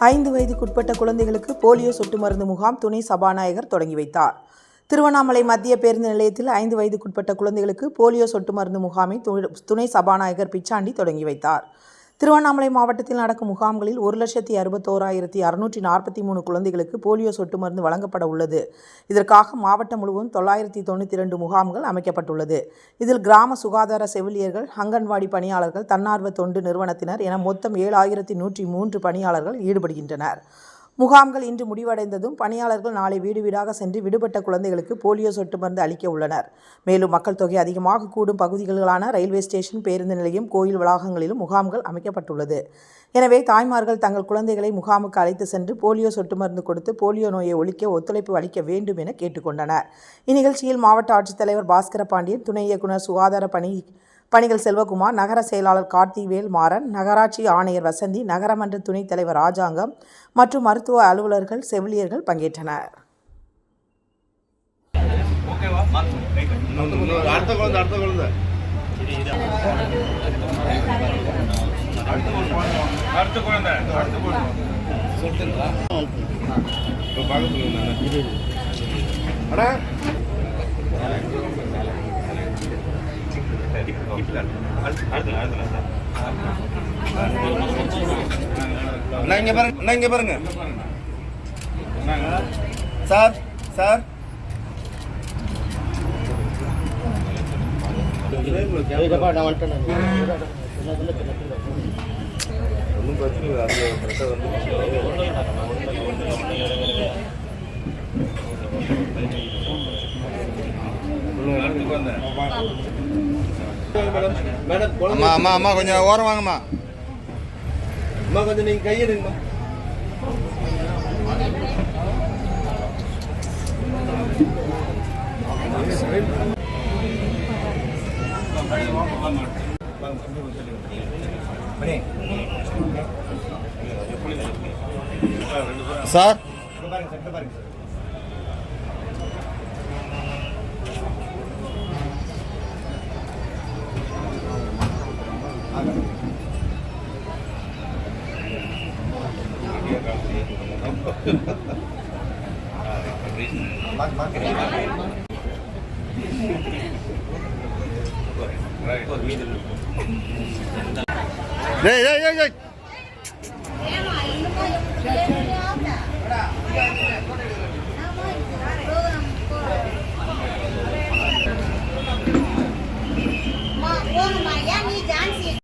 ஐந்து வயதுக்குட்பட்ட குழந்தைகளுக்கு போலியோ சொட்டு மருந்து முகாம் துணை சபாநாயகர் தொடங்கி வைத்தார். திருவண்ணாமலை மத்திய பேருந்து நிலையத்தில் ஐந்து வயதுக்குட்பட்ட குழந்தைகளுக்கு போலியோ சொட்டு மருந்து முகாமை து- துணை சபாநாயகர் பிச்சாண்டி தொடங்கி வைத்தார். திருவண்ணாமலை மாவட்டத்தில் நடக்கும் முகாம்களில் ஒரு லட்சத்தி அறுபத்தோராயிரத்தி அறுநூற்றி நாற்பத்தி மூணு குழந்தைகளுக்கு போலியோ சொட்டு மருந்து வழங்கப்பட உள்ளது. இதற்காக மாவட்டம் முழுவதும் தொள்ளாயிரத்தி தொண்ணூற்றி ரெண்டு முகாம்கள் அமைக்கப்பட்டுள்ளது. இதில் கிராம சுகாதார செவிலியர்கள் அங்கன்வாடி பணியாளர்கள் தன்னார்வ தொண்டு நிறுவனத்தினர் என மொத்தம் ஏழாயிரத்தி நூற்றி மூன்று பணியாளர்கள் ஈடுபடுகின்றனர். முகாம்கள் இன்று முடிவடைந்ததும் பணியாளர்கள் நாளை வீடு வீடாக சென்று விடுபட்ட குழந்தைகளுக்கு போலியோ சொட்டு மருந்து அளிக்க உள்ளனர். மேலும் மக்கள் தொகை அதிகமாக கூடும் பகுதிகளான ரயில்வே ஸ்டேஷன் பேருந்து நிலையம் கோயில் வளாகங்களிலும் முகாம்கள் அமைக்கப்பட்டுள்ளது. எனவே தாய்மார்கள் தங்கள் குழந்தைகளை முகாமுக்கு அழைத்து சென்று போலியோ சொட்டு மருந்து கொடுத்து போலியோ நோயை ஒழிக்க ஒத்துழைப்பு அளிக்க வேண்டும் என கேட்டுக்கொண்டனர் இந்நிகழ்ச்சியில் மாவட்ட ஆட்சித்தலைவர் பாஸ்கர பாண்டியன் துணை இயக்குனர் சுகாதார பணி பணிகள் செல்வகுமார் நகர செயலாளர் கார்த்திவேல் மாறன் நகராட்சி ஆணையர் வசந்தி நகரமன்ற துணைத் தலைவர் ராஜாங்கம் மற்றும் மருத்துவ அலுவலர்கள் செவிலியர்கள் பங்கேற்றனர் அடுத்த குழந்தை அடுத்த குழந்தை அடுத்த இப்போ பார்க்க சொல்லுங்க அடா அண்ணா இங்க பாருங்க. அண்ணா இங்க பாருங்க. Sir sir. ஒன்றும் பிரச்சனை இல்லை அந்த பிரச்சனை வந்து அம்மா அம்மா அம்மா கொஞ்சம் ஓரம் வாங்கம்மா. அம்மா கொஞ்சம் நீங்க கையெடுங்கம்மா sir? Bác, bác cái này đây đây đây đây